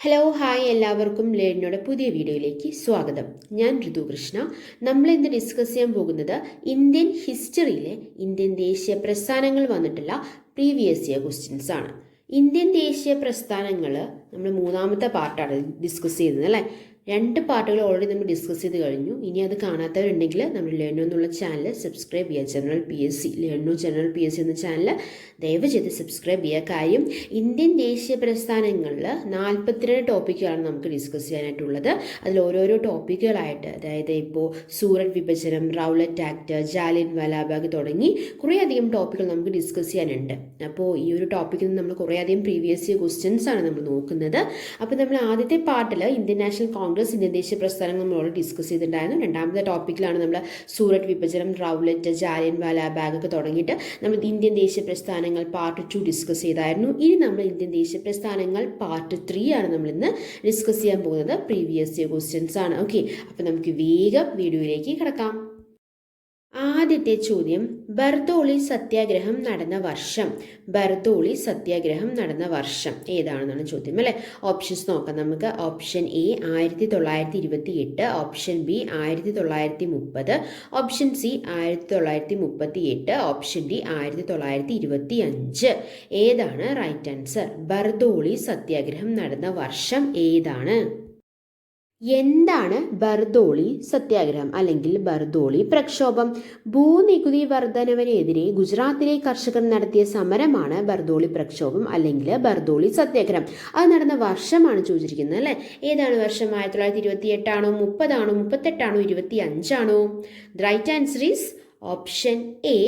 Hello hi എല്ലാവർക്കും ലേണിനോടെ പുതിയ വീഡിയോയിലേക്ക് സ്വാഗതം. ഞാൻ ഋതുകൃഷ്ണ. നമ്മൾ ഇന്ന് ഡിസ്കസ് ചെയ്യാൻ പോകുന്നത് ഇന്ത്യൻ ഹിസ്റ്ററിയിലെ ഇന്ത്യൻ ദേശീയ പ്രസ്ഥാനങ്ങൾ വന്നിട്ടുള്ള പ്രീവിയസ് ഇയർ ക്വസ്റ്റ്യൻസ് ആണ്. ഇന്ത്യൻ ദേശീയ പ്രസ്ഥാനങ്ങൾ നമ്മൾ മൂന്നാമത്തെ പാർട്ടാണ് ഡിസ്കസ് ചെയ്യുന്നത് അല്ലേ? രണ്ട് പാർട്ടുകൾ ഓൾറെഡി നമ്മൾ ഡിസ്കസ് ചെയ്ത് കഴിഞ്ഞു. ഇനി അത് കാണാത്തവരുണ്ടെങ്കിൽ നമ്മൾ ലേണു എന്നുള്ള ചാനൽ സബ്സ്ക്രൈബ് ചെയ്യുക general P S C learn general P S C എന്ന ചാനൽ ദയവ് ചെയ്ത് സബ്സ്ക്രൈബ് ചെയ്യുക കാര്യം ഇന്ത്യൻ ദേശീയ പ്രസ്ഥാനങ്ങളിൽ നാൽപ്പത്തിരണ്ട് ടോപ്പിക്കുകളാണ് നമുക്ക് ഡിസ്കസ് ചെയ്യാനായിട്ടുള്ളത്. അതിൽ ഓരോരോ ടോപ്പിക്കുകളായിട്ട് അതായത് ഇപ്പോൾ സൂററ്റ് വിഭജനം റൗലറ്റ് ആക്ട് ജാലിയൻ വാലാബാഗ് തുടങ്ങി കുറേയധികം ടോപ്പിക്കുകൾ നമുക്ക് ഡിസ്കസ് ചെയ്യാനുണ്ട്. അപ്പോൾ ഈ ഒരു ടോപ്പിക്കിൽ നിന്ന് നമ്മൾ കുറേയധികം പ്രീവിയസ് ഇയർ ക്വസ്റ്റ്യൻസ് ആണ് നമ്മൾ നോക്കുന്നത്. അപ്പോൾ നമ്മൾ ആദ്യത്തെ പാർട്ടിൽ ഇന്ത്യൻ നാഷണൽ കോൺഗ്രസ് ഇന്ത്യൻ ദേശീയ പ്രസ്ഥാനം ഓൾറെഡി ഡിസ്കസ് ചെയ്തിട്ടുണ്ടായിരുന്നു. രണ്ടാമത്തെ ടോപ്പിക്കിലാണ് നമ്മൾ സൂററ്റ് വിഭജനം റൗലറ്റ് ജാലിയൻ വാലാബാഗ് ഒക്കെ തുടങ്ങിയിട്ട് നമ്മൾ ഇന്ത്യൻ ദേശീയ പ്രസ്ഥാനങ്ങൾ പാർട്ട് ടു ഡിസ്കസ് ചെയ്തായിരുന്നു. ഇനി നമ്മൾ ഇന്ത്യൻ ദേശീയ പ്രസ്ഥാനങ്ങൾ പാർട്ട് ത്രീ ആണ് നമ്മൾ ഇന്ന് ഡിസ്കസ് ചെയ്യാൻ പോകുന്നത്. പ്രീവിയസ് ഇയർ ക്വസ്റ്റ്യൻസ് ആണ്. ഓക്കെ അപ്പോൾ നമുക്ക് വേഗം വീഡിയോയിലേക്ക് കിടക്കാം. ആദ്യത്തെ ചോദ്യം ബർദോളി സത്യാഗ്രഹം നടന്ന വർഷം. ബർദോളി സത്യാഗ്രഹം നടന്ന വർഷം. ഏതാണെന്നാണ് ചോദ്യം അല്ലെ? ഓപ്ഷൻസ് നോക്കാം നമുക്ക്. ഓപ്ഷൻ എ ആയിരത്തി തൊള്ളായിരത്തി ഇരുപത്തി എട്ട് ഓപ്ഷൻ ബി ആയിരത്തി തൊള്ളായിരത്തി മുപ്പത് ഓപ്ഷൻ സി ആയിരത്തി തൊള്ളായിരത്തി മുപ്പത്തി എട്ട് ഓപ്ഷൻ ഡി ആയിരത്തി തൊള്ളായിരത്തി ഇരുപത്തി അഞ്ച് ഏതാണ് റൈറ്റ് ആൻസർ ബർദോളി സത്യാഗ്രഹം നടന്ന വർഷം ഏതാണ്? എന്താണ് ബർദോളി സത്യാഗ്രഹം അല്ലെങ്കിൽ ബർദോളി പ്രക്ഷോഭം? ഭൂനികുതി വർധനവിനെതിരെ ഗുജറാത്തിലെ കർഷകർ നടത്തിയ സമരമാണ് ബർദോളി പ്രക്ഷോഭം അല്ലെങ്കിൽ ബർദോളി സത്യാഗ്രഹം. അത് നടന്ന വർഷമാണ് ചോദിച്ചിരിക്കുന്നത് അല്ലേ? ഏതാണ് വർഷം? ആയിരത്തി തൊള്ളായിരത്തി ഇരുപത്തി എട്ടാണോ മുപ്പതാണോ? മുപ്പത്തെട്ടാണോ? ഇരുപത്തി അഞ്ചാണോ right answer is option A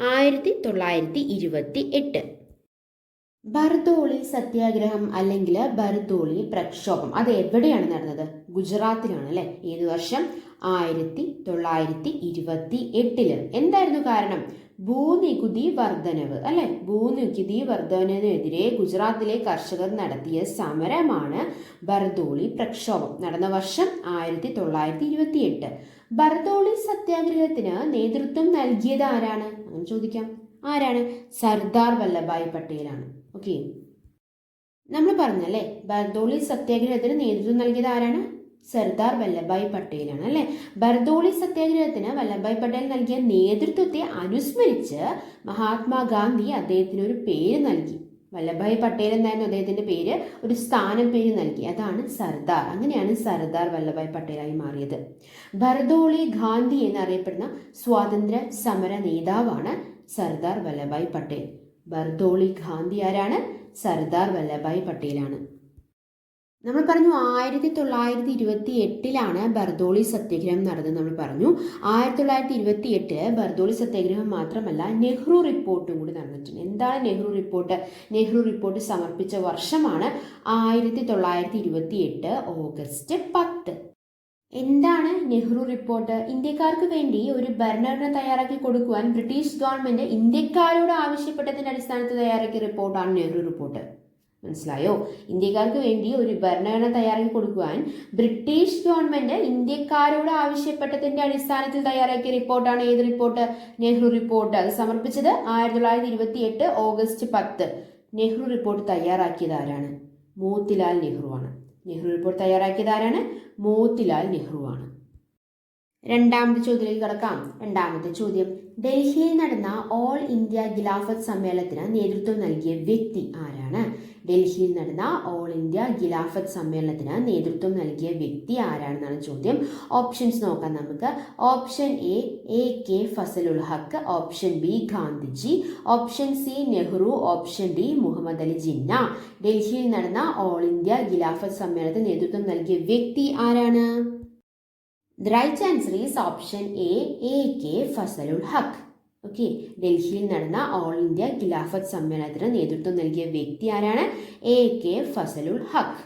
ആയിരത്തി തൊള്ളായിരത്തി ഇരുപത്തി എട്ട് ബർദോളി സത്യാഗ്രഹം അല്ലെങ്കിൽ ബർദോളി പ്രക്ഷോഭം. അത് എവിടെയാണ് നടന്നത്? ഗുജറാത്തിലാണ് അല്ലെ? ഏത് വർഷം? ആയിരത്തി തൊള്ളായിരത്തി ഇരുപത്തി എട്ടിൽ. എന്തായിരുന്നു കാരണം? ഭൂനികുതി വർധനവ് അല്ലെ? ഭൂനികുതി വർധനവിനെതിരെ ഗുജറാത്തിലെ കർഷകർ നടത്തിയ സമരമാണ് ബർദോളി പ്രക്ഷോഭം. നടന്ന വർഷം ആയിരത്തി തൊള്ളായിരത്തി ഇരുപത്തി എട്ട് ബർദോളി സത്യാഗ്രഹത്തിന് നേതൃത്വം നൽകിയത് ആരാണ്? അങ്ങനെ ചോദിക്കാം. ആരാണ്? സർദാർ വല്ലഭായ് പട്ടേലാണ്. ഓക്കെ നമ്മൾ പറഞ്ഞല്ലേ ബർദോളി സത്യാഗ്രഹത്തിന് നേതൃത്വം നൽകിയത് ആരാണ്? സർദാർ വല്ലഭായ് പട്ടേലാണ് അല്ലെ? ബർദോളി സത്യാഗ്രഹത്തിന് വല്ലഭായ് പട്ടേൽ നൽകിയ നേതൃത്വത്തെ അനുസ്മരിച്ച് മഹാത്മാഗാന്ധി അദ്ദേഹത്തിന് ഒരു പേര് നൽകി. വല്ലഭായ് പട്ടേൽ എന്നായിരുന്നു അദ്ദേഹത്തിന്റെ പേര്? ഒരു സ്ഥാനം പേര് നൽകി. അതാണ് സർദാർ. അങ്ങനെയാണ് സർദാർ വല്ലഭായ് പട്ടേലായി മാറിയത്. ബർദോളി ഗാന്ധി എന്നറിയപ്പെടുന്ന സ്വാതന്ത്ര്യ സമര നേതാവാണ് സർദാർ വല്ലഭായ് പട്ടേൽ. ബർദോളി ഗാന്ധി ആരാണ്? സർദാർ വല്ലഭായ് പട്ടേലാണ്. നമ്മൾ പറഞ്ഞു ആയിരത്തി തൊള്ളായിരത്തി ഇരുപത്തി എട്ടിലാണ് ബർദോളി സത്യാഗ്രഹം നടന്നത് നമ്മൾ പറഞ്ഞു. ആയിരത്തി തൊള്ളായിരത്തി ഇരുപത്തി എട്ടിൽ ബർദോളി സത്യാഗ്രഹം മാത്രമല്ല നെഹ്റു റിപ്പോർട്ടും കൂടി നടന്നിട്ടുണ്ട്. എന്താണ് നെഹ്റു റിപ്പോർട്ട്? നെഹ്റു റിപ്പോർട്ട് സമർപ്പിച്ച വർഷമാണ് ആയിരത്തി തൊള്ളായിരത്തി ഇരുപത്തി എട്ട് ഓഗസ്റ്റ് പത്ത്. എന്താണ് നെഹ്റു റിപ്പോർട്ട്? ഇന്ത്യക്കാർക്ക് വേണ്ടി ഒരു ഭരണഘടന തയ്യാറാക്കി കൊടുക്കുവാൻ ബ്രിട്ടീഷ് ഗവൺമെന്റ് ഇന്ത്യക്കാരോട് ആവശ്യപ്പെട്ടതിന്റെ അടിസ്ഥാനത്തിൽ തയ്യാറാക്കിയ റിപ്പോർട്ടാണ് നെഹ്റു റിപ്പോർട്ട്. മനസ്സിലായോ? ഇന്ത്യക്കാർക്ക് വേണ്ടി ഒരു ഭരണഘടന തയ്യാറാക്കി കൊടുക്കുവാൻ ബ്രിട്ടീഷ് ഗവൺമെന്റ് ഇന്ത്യക്കാരോട് ആവശ്യപ്പെട്ടതിന്റെ അടിസ്ഥാനത്തിൽ തയ്യാറാക്കിയ റിപ്പോർട്ടാണ് ഏത് റിപ്പോർട്ട്? നെഹ്റു റിപ്പോർട്ട്. അത് സമർപ്പിച്ചത് ആയിരത്തി തൊള്ളായിരത്തി ഇരുപത്തി എട്ട് ഓഗസ്റ്റ് പത്ത്. നെഹ്റു റിപ്പോർട്ട് തയ്യാറാക്കിയത് ആരാണ്? മോത്തിലാൽ നെഹ്റു ആണ് നെഹ്റു റിപ്പോർട്ട് തയ്യാറാക്കിയത് ആരാണ് മോത്തിലാൽ നെഹ്റു ആണ് രണ്ടാമത്തെ ചോദ്യത്തിലേക്ക് കടക്കാം. രണ്ടാമത്തെ ചോദ്യം. ഡൽഹിയിൽ നടന്ന ഓൾ ഇന്ത്യ ഖിലാഫത്ത് സമ്മേളനത്തിന് നേതൃത്വം നൽകിയ വ്യക്തി ആരാണ്? ഡൽഹിയിൽ നടന്ന ഓൾ ഇന്ത്യ ഖിലാഫത്ത് സമ്മേളനത്തിന് നേതൃത്വം നൽകിയ വ്യക്തി ആരാണെന്നാണ് ചോദ്യം. ഓപ്ഷൻസ് നോക്കാം നമുക്ക്. Option A A K Fazlul Huq. Option B Gandhiji. Option C Nehru. Option D Muhammad Ali Jinnah. ഡൽഹിയിൽ നടന്ന ഓൾ ഇന്ത്യ ഖിലാഫത്ത് സമ്മേളനത്തിന് നേതൃത്വം നൽകിയ വ്യക്തി ആരാണ്? Right answer is option A A K Fazlul Huq. Okay ഡൽഹിയിൽ നടന്ന ഓൾ ഇന്ത്യ ഖിലാഫത്ത് സമ്മേളനത്തിന് നേതൃത്വം നൽകിയ വ്യക്തി ആരാണ്? എ കെ ഫസലുൽ ഹക്ക്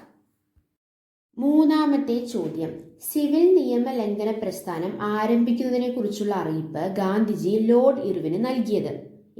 മൂന്നാമത്തെ ചോദ്യം. സിവിൽ നിയമ ലംഘന പ്രസ്ഥാനം ആരംഭിക്കുന്നതിനെ കുറിച്ചുള്ള അറിയിപ്പ് ഗാന്ധിജി ലോർഡ് ഇർവിന് നൽകിയത്.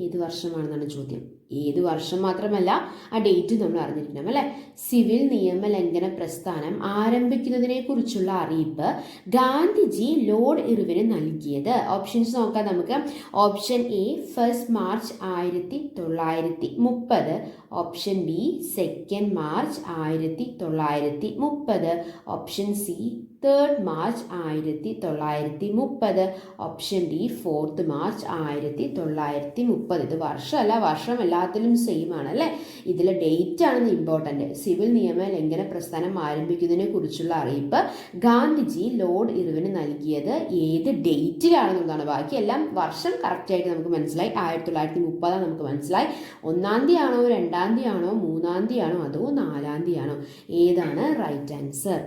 ഏത് വർഷമാണെന്നാണ് ചോദ്യം? ഏത് വർഷം മാത്രമല്ല ആ ഡേറ്റ് നമ്മൾ അറിഞ്ഞിരിക്കണം അല്ലേ? സിവിൽ നിയമലംഘന പ്രസ്ഥാനം ആരംഭിക്കുന്നതിനെ കുറിച്ചുള്ള അറിയിപ്പ് ഗാന്ധിജി ലോർഡ് ഇറിവിന് നൽകിയത്. ഓപ്ഷൻസ് നോക്കാം നമുക്ക്. ഓപ്ഷൻ എ ഫസ്റ്റ് മാർച്ച് ആയിരത്തി തൊള്ളായിരത്തി മുപ്പത്. ഓപ്ഷൻ ബി സെക്കൻഡ് മാർച്ച് ആയിരത്തി തൊള്ളായിരത്തി മുപ്പത് ഓപ്ഷൻ സി തേർഡ് മാർച്ച് ആയിരത്തി തൊള്ളായിരത്തി മുപ്പത് ഓപ്ഷൻ ഡി ഫോർത്ത് മാർച്ച് ആയിരത്തി തൊള്ളായിരത്തി മുപ്പത് ഇത് വർഷമല്ല വർഷം എല്ലാത്തിലും സെയിം ആണ് അല്ലേ? ഇതിൽ ഡേറ്റ് ആണ് ഇമ്പോർട്ടന്റ് സിവിൽ നിയമ ലംഘന പ്രസ്ഥാനം ആരംഭിക്കുന്നതിനെ കുറിച്ചുള്ള അറിയിപ്പ് ഗാന്ധിജി ലോർഡ് ഇറിവിന് നൽകിയത് ഏത് ഡേറ്റിലാണെന്നുള്ളതാണ് ബാക്കി എല്ലാം വർഷം കറക്റ്റായിട്ട് നമുക്ക് മനസ്സിലായി. ആയിരത്തി തൊള്ളായിരത്തി മുപ്പതാണ് നമുക്ക് മനസ്സിലായി. ഒന്നാം തീയതി ആണോ രണ്ടാം തീയതി ആണോ മൂന്നാം തീയതി ആണോ അതോ നാലാം തീയതി ആണോ ഏതാണ് റൈറ്റ് ആൻസർ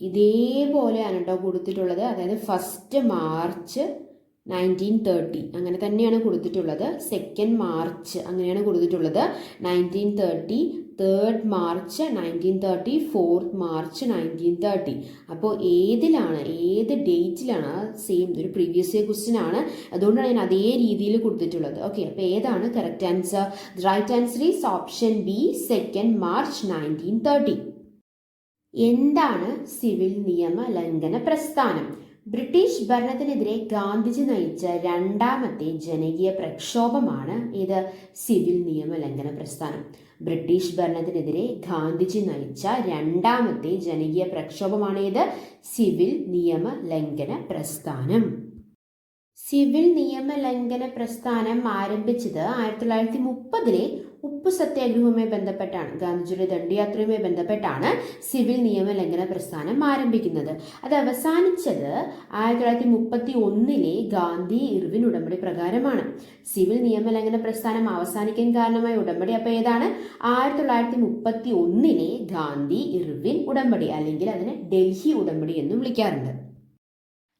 ഇതേപോലെയാണ് കേട്ടോ കൊടുത്തിട്ടുള്ളത്. അതായത് ഫസ്റ്റ് മാർച്ച് നയന്റീൻ തേർട്ടി അങ്ങനെ തന്നെയാണ് കൊടുത്തിട്ടുള്ളത്. സെക്കൻഡ് മാർച്ച് അങ്ങനെയാണ് കൊടുത്തിട്ടുള്ളത്. Nineteen thirty third March nineteen thirty fourth March nineteen thirty അപ്പോൾ ഏതിലാണ് ഏത് ഡേറ്റിലാണ് സെയിം ഒരു പ്രീവിയസ് ഇയർ ക്വസ്റ്റ്യൻ ആണ്. അതുകൊണ്ടാണ് ഞാൻ അതേ രീതിയിൽ കൊടുത്തിട്ടുള്ളത്. ഓക്കെ അപ്പോൾ ഏതാണ് correct answer right answer is option B second March nineteen thirty എന്താണ് സിവിൽ നിയമ ലംഘന പ്രസ്ഥാനം? ബ്രിട്ടീഷ് ഭരണത്തിനെതിരെ ഗാന്ധിജി നയിച്ച രണ്ടാമത്തെ ജനകീയ പ്രക്ഷോഭമാണ് ഇത് സിവിൽ നിയമ ലംഘന പ്രസ്ഥാനം. ബ്രിട്ടീഷ് ഭരണത്തിനെതിരെ ഗാന്ധിജി നയിച്ച രണ്ടാമത്തെ ജനകീയ പ്രക്ഷോഭമാണ് ഇത് സിവിൽ നിയമ ലംഘന പ്രസ്ഥാനം. സിവിൽ നിയമ ലംഘന പ്രസ്ഥാനം ആരംഭിച്ചത് ആയിരത്തി തൊള്ളായിരത്തി മുപ്പതിലെ ഉപ്പ് സത്യാഗ്രഹവുമായി ബന്ധപ്പെട്ടാണ് ഗാന്ധിജിയുടെ ദണ്ഡിയാത്രയുമായി ബന്ധപ്പെട്ടാണ് സിവിൽ നിയമ ലംഘന പ്രസ്ഥാനം ആരംഭിക്കുന്നത്. അത് അവസാനിച്ചത് ആയിരത്തി തൊള്ളായിരത്തി മുപ്പത്തി ഒന്നിലെ ഗാന്ധി ഇർവിൻ ഉടമ്പടി പ്രകാരമാണ്. സിവിൽ നിയമ ലംഘന പ്രസ്ഥാനം അവസാനിക്കാൻ കാരണമായ ഉടമ്പടി അപ്പോൾ ഏതാണ്? ആയിരത്തി തൊള്ളായിരത്തി മുപ്പത്തി ഒന്നിലെ ഗാന്ധി ഇർവിൻ ഉടമ്പടി അല്ലെങ്കിൽ അതിനെ ഡൽഹി ഉടമ്പടി എന്നും വിളിക്കാറുണ്ട്.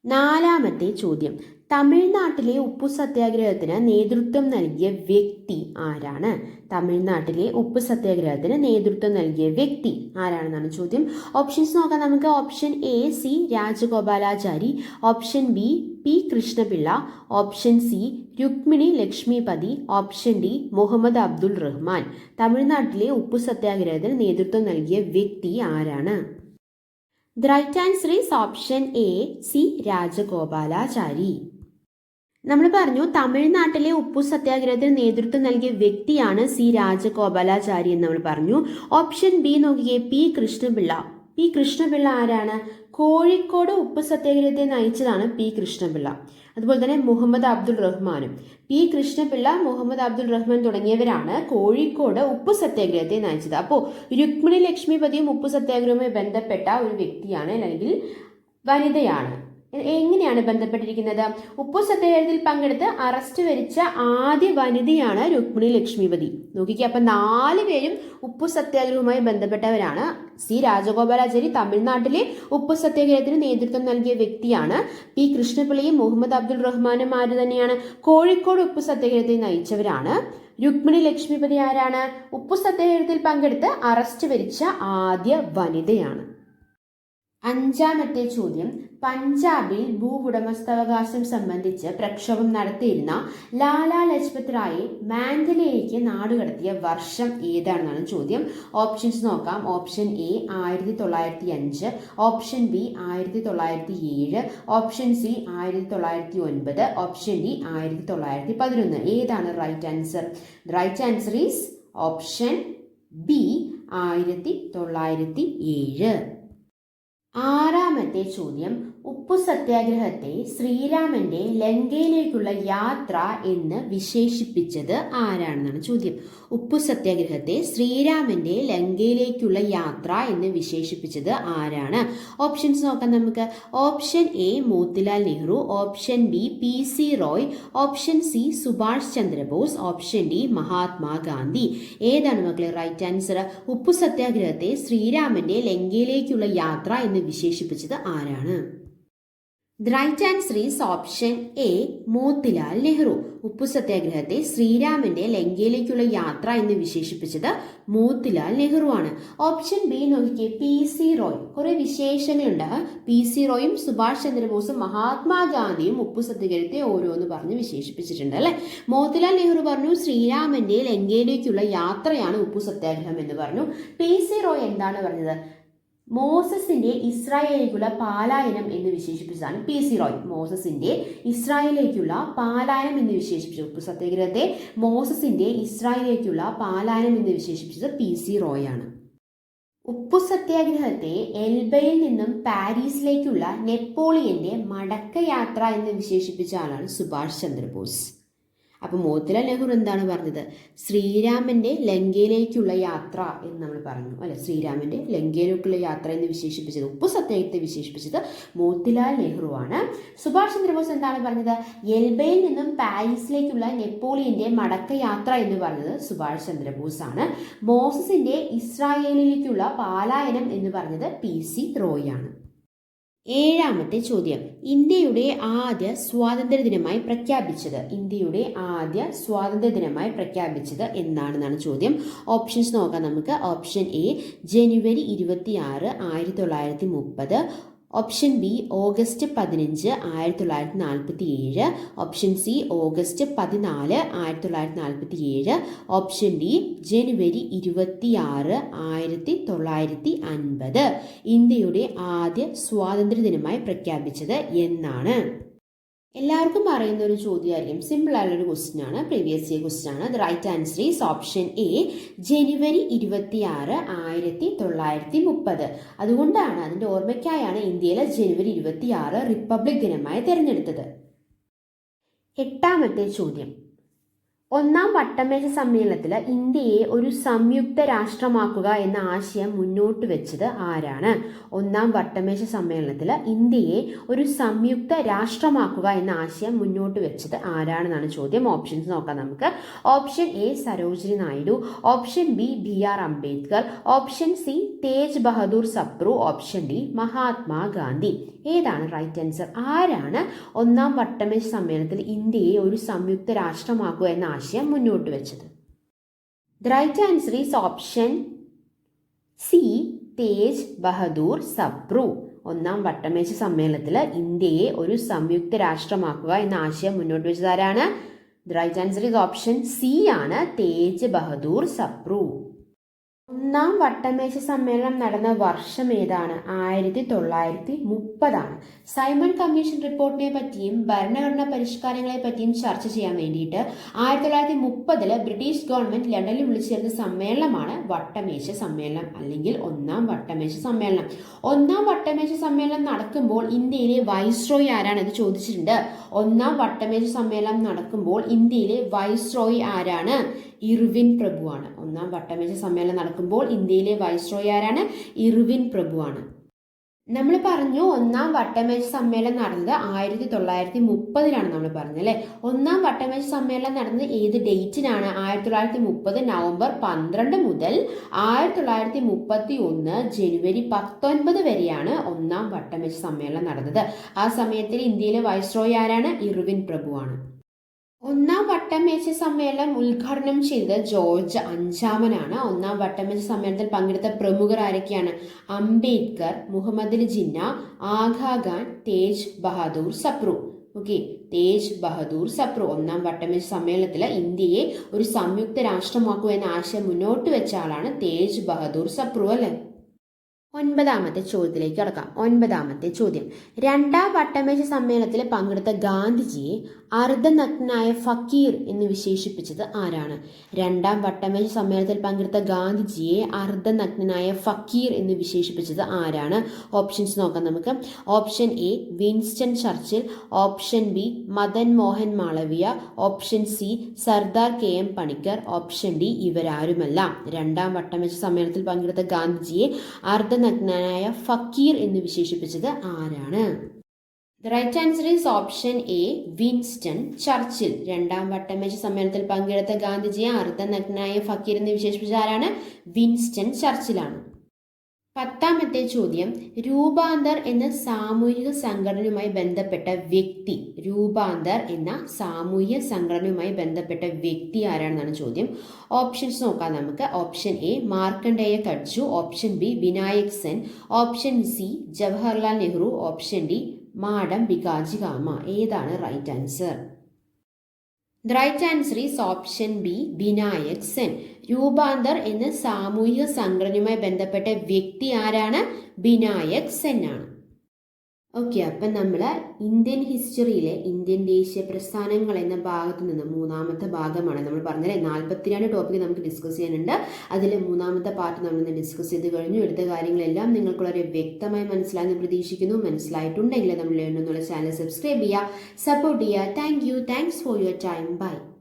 നാലാമത്തെ ചോദ്യം. തമിഴ്നാട്ടിലെ ഉപ്പു സത്യാഗ്രഹത്തിന് നേതൃത്വം നൽകിയ വ്യക്തി ആരാണ്? തമിഴ്നാട്ടിലെ ഉപ്പ് സത്യാഗ്രഹത്തിന് നേതൃത്വം നൽകിയ വ്യക്തി ആരാണെന്നാണ് ചോദ്യം. ഓപ്ഷൻസ് നോക്കാം നമുക്ക്. Option A C Rajagopalachari. Option B P Krishnapillai. Option C Rukmini Lakshmipathi. Option D Muhammad Abdul Rahman. തമിഴ്നാട്ടിലെ ഉപ്പു സത്യാഗ്രഹത്തിന് നേതൃത്വം നൽകിയ വ്യക്തി ആരാണ്? The right answer is option A C Rajagopalachari. നമ്മൾ പറഞ്ഞു തമിഴ്നാട്ടിലെ ഉപ്പു സത്യാഗ്രഹത്തിന് നേതൃത്വം നൽകിയ വ്യക്തിയാണ് സി രാജഗോപാലാചാരി എന്ന് നമ്മൾ പറഞ്ഞു. ഓപ്ഷൻ ബി നോക്കിയേ പി കൃഷ്ണപിള്ള. പി കൃഷ്ണപിള്ള ആരാണ്? കോഴിക്കോട് ഉപ്പ് സത്യാഗ്രഹത്തെ നയിച്ചതാണ് പി കൃഷ്ണപിള്ള. അതുപോലെ തന്നെ മുഹമ്മദ് അബ്ദുൾ റഹ്മാനും. പി കൃഷ്ണപിള്ള മുഹമ്മദ് അബ്ദുൾ റഹ്മാൻ തുടങ്ങിയവരാണ് കോഴിക്കോട് ഉപ്പ് സത്യാഗ്രഹത്തെ നയിച്ചത്. അപ്പോൾ രുക്മിണി ലക്ഷ്മിപതിയും ഉപ്പ് സത്യാഗ്രഹവുമായി ബന്ധപ്പെട്ട ഒരു വ്യക്തിയാണ് അല്ലെങ്കിൽ വനിതയാണ്. എങ്ങനെയാണ് ബന്ധപ്പെട്ടിരിക്കുന്നത്? ഉപ്പു സത്യാഗ്രഹത്തിൽ പങ്കെടുത്ത് അറസ്റ്റ് വരിച്ച ആദ്യ വനിതയാണ് രുക്മിണി ലക്ഷ്മിപതി. നോക്കിക്കുക അപ്പൊ നാല് പേരും ഉപ്പു സത്യാഗ്രഹവുമായി ബന്ധപ്പെട്ടവരാണ്. സി രാജഗോപാലാചാരി തമിഴ്നാട്ടിലെ ഉപ്പു സത്യാഗ്രഹത്തിന് നേതൃത്വം നൽകിയ വ്യക്തിയാണ്. പി കൃഷ്ണപിള്ളിയും മുഹമ്മദ് അബ്ദുൾ റഹ്മാനും ആര് തന്നെയാണ്? കോഴിക്കോട് ഉപ്പു സത്യാഗ്രഹത്തെ നയിച്ചവരാണ്. രുക്മിണി ലക്ഷ്മിപതി ആരാണ്? ഉപ്പു സത്യാഗ്രഹത്തിൽ പങ്കെടുത്ത് അറസ്റ്റ് വരിച്ച ആദ്യ വനിതയാണ്. അഞ്ചാമത്തെ ചോദ്യം പഞ്ചാബിൽ ഭൂവുടമസ്ഥാവകാശം സംബന്ധിച്ച് പ്രക്ഷോഭം നടത്തിയിരുന്ന ലാലാ ലജ്പത് റായി മാൻഡലയിലേക്ക് നാടുകടത്തിയ വർഷം ഏതാണെന്നാണ് ചോദ്യം. ഓപ്ഷൻസ് നോക്കാം. ഓപ്ഷൻ എ ആയിരത്തി തൊള്ളായിരത്തി അഞ്ച് ഓപ്ഷൻ ബി ആയിരത്തി തൊള്ളായിരത്തി ഏഴ് ഓപ്ഷൻ സി ആയിരത്തി തൊള്ളായിരത്തി ഒൻപത് ഓപ്ഷൻ ഡി ആയിരത്തി തൊള്ളായിരത്തി പതിനൊന്ന് ഏതാണ് right answer? Right answer is option B ആയിരത്തി തൊള്ളായിരത്തി ഏഴ് ആറാമത്തെ ചോദ്യം ഉപ്പു സത്യാഗ്രഹത്തെ ശ്രീരാമന്റെ ലങ്കയിലേക്കുള്ള യാത്ര എന്ന് വിശേഷിപ്പിച്ചത് ആരാണെന്നാണ് ചോദ്യം. ഉപ്പു സത്യാഗ്രഹത്തെ ശ്രീരാമന്റെ ലങ്കയിലേക്കുള്ള യാത്ര എന്ന് വിശേഷിപ്പിച്ചത് ആരാണ്? ഓപ്ഷൻസ് നോക്കാം നമുക്ക്. Option A Motilal Nehru. Option B P C Roy. Option C Subhash Chandra Bose. Option D Mahatma Gandhi ഏതാണ് മക്കളെ റൈറ്റ് ആൻസർ ഉപ്പു സത്യാഗ്രഹത്തെ ശ്രീരാമന്റെ ലങ്കയിലേക്കുള്ള യാത്ര എന്ന് വിശേഷിപ്പിച്ചത് ആരാണ്? The right answer is option A Motilal Nehru. ഉപ്പു സത്യാഗ്രഹത്തെ ശ്രീരാമന്റെ ലങ്കയിലേക്കുള്ള യാത്ര എന്ന് വിശേഷിപ്പിച്ചത് മോത്തിലാൽ നെഹ്റു ആണ്. ഓപ്ഷൻ ബി നോക്കിക്കേ പി സി റോയ് കുറെ വിശേഷങ്ങളുണ്ട്. പി സി റോയും സുഭാഷ് ചന്ദ്രബോസും മഹാത്മാഗാന്ധിയും ഉപ്പു സത്യാഗ്രഹത്തെ ഓരോന്ന് പറഞ്ഞ് വിശേഷിപ്പിച്ചിട്ടുണ്ട് അല്ലെ? മോത്തിലാൽ നെഹ്റു പറഞ്ഞു ശ്രീരാമന്റെ ലങ്കയിലേക്കുള്ള യാത്രയാണ് ഉപ്പു സത്യാഗ്രഹം എന്ന് പറഞ്ഞു. പി സി റോയ് എന്താണ് പറഞ്ഞത്? മോസസിന്റെ ഇസ്രായേലിലേക്കുള്ള പാലായനം എന്ന് വിശേഷിപ്പിച്ചതാണ് പി സി റോയ്. മോസസിന്റെ ഇസ്രായേലിലേക്കുള്ള പാലായനം എന്ന് വിശേഷിപ്പിച്ചു. സത്യാഗ്രഹത്തെ മോസസിന്റെ ഇസ്രായേലിലേക്കുള്ള പാലായനം എന്ന് വിശേഷിപ്പിച്ചത് പി സി റോയ് ആണ്. ഉപ്പു സത്യാഗ്രഹത്തെ എൽബയിൽ നിന്നും പാരീസിലേക്കുള്ള നെപ്പോളിയന്റെ മടക്കയാത്ര എന്ന് വിശേഷിപ്പിച്ച ആളാണ് സുഭാഷ് ചന്ദ്രബോസ്. അപ്പോൾ മോത്തിലാൽ നെഹ്റു എന്താണ് പറഞ്ഞത്? ശ്രീരാമന്റെ ലങ്കയിലേക്കുള്ള യാത്ര എന്ന് നമ്മൾ പറഞ്ഞു. അല്ലെ? ശ്രീരാമന്റെ ലങ്കയിലേക്കുള്ള യാത്ര എന്ന് വിശേഷിപ്പിച്ചത് ഉപ്പു സത്യാഗ്രഹത്തെ വിശേഷിപ്പിച്ചത് മോത്തിലാൽ നെഹ്റു ആണ് സുഭാഷ് ചന്ദ്രബോസ് എന്താണ് പറഞ്ഞത്? എൽബയിൽ നിന്നും പാരീസിലേക്കുള്ള നെപ്പോളിയന്റെ മടക്കയാത്ര എന്ന് പറഞ്ഞത് സുഭാഷ് ചന്ദ്രബോസ് ആണ് മോസസിന്റെ ഇസ്രായേലിലേക്കുള്ള പാലായനം എന്ന് പറഞ്ഞത് പി സി റോയ് ആണ്. ഏഴാമത്തെ ചോദ്യം. ഇന്ത്യയുടെ ആദ്യ സ്വാതന്ത്ര്യ ദിനമായി പ്രഖ്യാപിച്ചത്. ഇന്ത്യയുടെ ആദ്യ സ്വാതന്ത്ര്യ ദിനമായി പ്രഖ്യാപിച്ചത് എന്നാണെന്നാണ് ചോദ്യം. ഓപ്ഷൻസ് നോക്കാം നമുക്ക്. ഓപ്ഷൻ എ ജനുവരി ഇരുപത്തി ആറ് ആയിരത്തി തൊള്ളായിരത്തി മുപ്പത്. ഓപ്ഷൻ ബി ഓഗസ്റ്റ് പതിനഞ്ച് ആയിരത്തി തൊള്ളായിരത്തി നാൽപ്പത്തി ഏഴ് ഓപ്ഷൻ സി ഓഗസ്റ്റ് പതിനാല് ആയിരത്തി തൊള്ളായിരത്തി നാൽപ്പത്തി ഏഴ് ഓപ്ഷൻ ഡി ജനുവരി ഇരുപത്തി ആറ് ആയിരത്തി തൊള്ളായിരത്തി അൻപത് ഇന്ത്യയുടെ ആദ്യ സ്വാതന്ത്ര്യ ദിനമായി പ്രഖ്യാപിച്ചത് എന്നാണ്. എല്ലാവർക്കും അറിയുന്ന ഒരു ചോദ്യമായിരിക്കും. സിമ്പിൾ ആയിട്ടുള്ള ഒരു ക്വസ്റ്റ്യൻ ആണ്. പ്രീവിയസ് ഇയർ ക്വസ്റ്റ്യൻ ആണ്. The right answer is option A ജനുവരി ഇരുപത്തി ആറ് ആയിരത്തി തൊള്ളായിരത്തി മുപ്പത് അതുകൊണ്ടാണ് അതിന്റെ ഓർമ്മയ്ക്കായാണ് ഇന്ത്യയിലെ ജനുവരി ഇരുപത്തി ആറ് റിപ്പബ്ലിക് ദിനമായി തിരഞ്ഞെടുത്തത്. എട്ടാമത്തെ ചോദ്യം. ഒന്നാം വട്ടമേശ സമ്മേളനത്തിൽ ഇന്ത്യയെ ഒരു സംയുക്ത രാഷ്ട്രമാക്കുക എന്ന ആശയം മുന്നോട്ട് വെച്ചത് ആരാണ്? ഒന്നാം വട്ടമേശ സമ്മേളനത്തിൽ ഇന്ത്യയെ ഒരു സംയുക്ത രാഷ്ട്രമാക്കുക എന്ന ആശയം മുന്നോട്ട് വെച്ചത് ആരാണെന്നാണ് ചോദ്യം. ഓപ്ഷൻസ് നോക്കാം നമുക്ക്. Option A Sarojini Naidu. Option B B R Ambedkar. Option C Tej Bahadur Sapru option D Mahatma Gandhi ഏതാണ് റൈറ്റ് ആൻസർ? ആരാണ് ഒന്നാം വട്ടമേശ സമ്മേളനത്തിൽ ഇന്ത്യയെ ഒരു സംയുക്ത രാഷ്ട്രമാക്കുക എന്ന ആശയം മുന്നോട്ട് വെച്ചത്. The right answer is option C Tej Bahadur Sapru ഒന്നാം വട്ടമേശ സമ്മേളനത്തിൽ ഇന്ത്യയെ ഒരു സംയുക്ത രാഷ്ട്രമാക്കുക എന്ന ആശയം മുന്നോട്ട് വെച്ചതാരാണ് right answer is option C ആണ്. തേജ് ബഹദൂർ സപ്രു ഒന്നാം വട്ടമേശ സമ്മേളനം നടന്ന വർഷം ഏതാണ്? ആയിരത്തി തൊള്ളായിരത്തി മുപ്പതാണ് സൈമൺ കമ്മീഷൻ റിപ്പോർട്ടിനെ പറ്റിയും ഭരണഘടനാ പരിഷ്കാരങ്ങളെ പറ്റിയും ചർച്ച ചെയ്യാൻ വേണ്ടിയിട്ട് ആയിരത്തി തൊള്ളായിരത്തി മുപ്പതിൽ ബ്രിട്ടീഷ് ഗവൺമെന്റ് ലണ്ടനിൽ വിളിച്ചു ചേർന്ന സമ്മേളനമാണ് വട്ടമേശ സമ്മേളനം അല്ലെങ്കിൽ ഒന്നാം വട്ടമേശ സമ്മേളനം. ഒന്നാം വട്ടമേശ സമ്മേളനം നടക്കുമ്പോൾ ഇന്ത്യയിലെ വൈസ്രോയി ആരാണെന്ന് ചോദിച്ചിട്ടുണ്ട്. ഒന്നാം വട്ടമേശ സമ്മേളനം നടക്കുമ്പോൾ ഇന്ത്യയിലെ വൈസ്രോയി ആരാണ്? ഇർവിൻ പ്രഭുവാണ്. ഒന്നാം വട്ടമേശ സമ്മേളനം നടക്കുമ്പോൾ ഇന്ത്യയിലെ വൈസ്രോയി ആരാണ്? ഇർവിൻ പ്രഭുവാണ്. നമ്മൾ പറഞ്ഞു ഒന്നാം വട്ടമേശ സമ്മേളനം നടന്നത് ആയിരത്തി തൊള്ളായിരത്തി മുപ്പതിലാണ് നമ്മൾ പറഞ്ഞത് അല്ലേ? ഒന്നാം വട്ടമേശ സമ്മേളനം നടന്നത് ഏത് ഡേറ്റിനാണ്? ആയിരത്തി തൊള്ളായിരത്തി മുപ്പത് നവംബർ പന്ത്രണ്ട് മുതൽ ആയിരത്തി തൊള്ളായിരത്തി മുപ്പത്തി ഒന്ന് ജനുവരി പത്തൊൻപത് വരെയാണ് ഒന്നാം വട്ടമേശ സമ്മേളനം നടന്നത്. ആ സമയത്തിൽ ഇന്ത്യയിലെ വൈസ്രോയി ആരാണ്? ഇർവിൻ പ്രഭുവാണ്. ഒന്നാം വട്ടമേശ സമ്മേളനം ഉദ്ഘാടനം ചെയ്തത് ജോർജ് അഞ്ചാമനാണ്. ഒന്നാം വട്ടമേശ സമ്മേളനത്തിൽ പങ്കെടുത്ത പ്രമുഖർ ആരൊക്കെയാണ്? അംബേദ്കർ മുഹമ്മദ് ജിന്ന ജിന്ന ആഘാഖാൻ തേജ് ബഹാദൂർ സപ്രു. ഓക്കെ തേജ് ബഹദൂർ സപ്രു. ഒന്നാം വട്ടമേശ സമ്മേളനത്തിൽ ഇന്ത്യയെ ഒരു സംയുക്ത രാഷ്ട്രമാക്കുക എന്ന ആശയം മുന്നോട്ട് വെച്ച ആളാണ് തേജ് ബഹദൂർ സപ്രു അല്ലേ? ഒൻപതാമത്തെ ചോദ്യത്തിലേക്ക് കടക്കാം. ഒൻപതാമത്തെ ചോദ്യം. രണ്ടാം വട്ടമേശ സമ്മേളനത്തിൽ പങ്കെടുത്ത ഗാന്ധിജിയെ അർദ്ധനഗ്നായ ഫക്കീർ എന്ന് വിശേഷിപ്പിച്ചത് ആരാണ്? രണ്ടാം വട്ടമേശ സമ്മേളനത്തിൽ പങ്കെടുത്ത ഗാന്ധിജിയെ അർദ്ധനഗ്നായ ഫക്കീർ എന്ന് വിശേഷിപ്പിച്ചത് ആരാണ്? ഓപ്ഷൻസ് നോക്കാം നമുക്ക്. Option A Winston Churchill. Option B Madan Mohan Malaviya. Option C Sardar K M Panikkar. Option D ഇവരാരുമല്ല. രണ്ടാം വട്ടമേശ സമ്മേളനത്തിൽ പങ്കെടുത്ത ഗാന്ധിജിയെ അർദ്ധനഗ്നായ ഫക്കീർ എന്ന് വിശേഷിപ്പിച്ചത് ആരാണ്? The right answer is option A Winston Churchill രണ്ടാം വട്ടമേശ സമ്മേളനത്തിൽ പങ്കെടുത്ത ഗാന്ധിജിയെ അർദ്ധനഗ്നായ ഫക്കീർ എന്ന് വിശേഷിപ്പിച്ച ആരാണ്? വിൻസ്റ്റൺ ചർച്ചിലാണ് പത്താമത്തെ ചോദ്യം രൂപാന്തർ എന്ന സാമൂഹിക സംഘടനയുമായി ബന്ധപ്പെട്ട വ്യക്തി. രൂപാന്തർ എന്ന സാമൂഹിക സംഘടനയുമായി ബന്ധപ്പെട്ട വ്യക്തി ആരാണെന്നാണ് ചോദ്യം. ഓപ്ഷൻസ് നോക്കാം നമുക്ക്. Option A Markandeya Katju option B Vinayak Sen. Option C Jawaharlal Nehru. Option D madam Bhikaiji Cama ഏതാണ് right answer the right answer is option B Vinayak Sen. Rupantar എന്ന സാമൂഹിക സംഘടനയുമായി ബന്ധപ്പെട്ട വ്യക്തി ആരാണ്? വിനായക് സെൻ ആണ്. ഓക്കെ അപ്പം നമ്മൾ ഇന്ത്യൻ ഹിസ്റ്ററിയിലെ ഇന്ത്യൻ ദേശീയ പ്രസ്ഥാനങ്ങൾ എന്ന ഭാഗത്ത് നിന്ന് മൂന്നാമത്തെ ഭാഗമാണ് നമ്മൾ പറഞ്ഞത്. നാൽപ്പത്തിരണ്ട് ടോപ്പിക് നമുക്ക് ഡിസ്കസ് ചെയ്യാനുണ്ട്. അതിൽ മൂന്നാമത്തെ പാർട്ട് നമ്മൾ ഇന്ന് ഡിസ്കസ് ചെയ്ത് കഴിഞ്ഞു. എടുത്ത കാര്യങ്ങളെല്ലാം നിങ്ങൾക്ക് വളരെ വ്യക്തമായി മനസ്സിലായെന്ന് പ്രതീക്ഷിക്കുന്നു. മനസ്സിലായിട്ടുണ്ടെങ്കിൽ നമ്മൾ എന്നുള്ള ചാനൽ സബ്സ്ക്രൈബ് ചെയ്യുക. സപ്പോർട്ട് ചെയ്യുക. Thank you thanks for your time bye